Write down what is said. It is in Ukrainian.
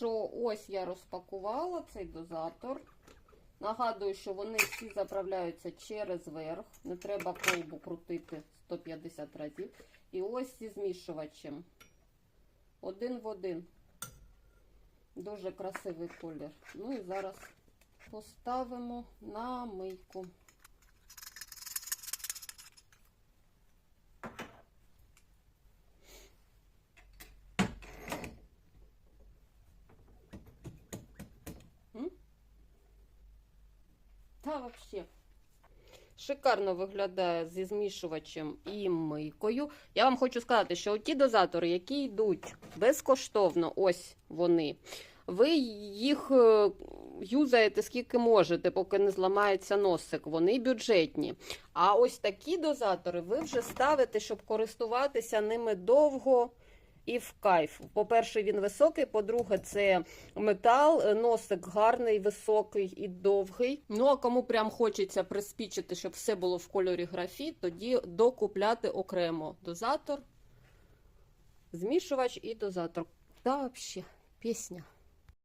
що ось я розпакувала цей дозатор. Нагадую, що вони всі заправляються через верх. Не треба колбу крутити 150 разів. І ось зі змішувачем. Один в один. Дуже красивий колір. Ну і зараз поставимо на мийку. Та взагалі. Шикарно виглядає зі змішувачем і мийкою. Я вам хочу сказати, що ті дозатори, які йдуть безкоштовно, ось вони. Ви їх е, юзаєте скільки можете, поки не зламається носик. Вони бюджетні. А ось такі дозатори ви вже ставите, щоб користуватися ними довго і в кайф. По-перше, він високий, по-друге, це метал, е, носик гарний, високий і довгий. Ну а кому прям хочеться приспічити, щоб все було в кольорі графіт, тоді докупляти окремо дозатор, змішувач і дозатор. Та взагалі, пісня.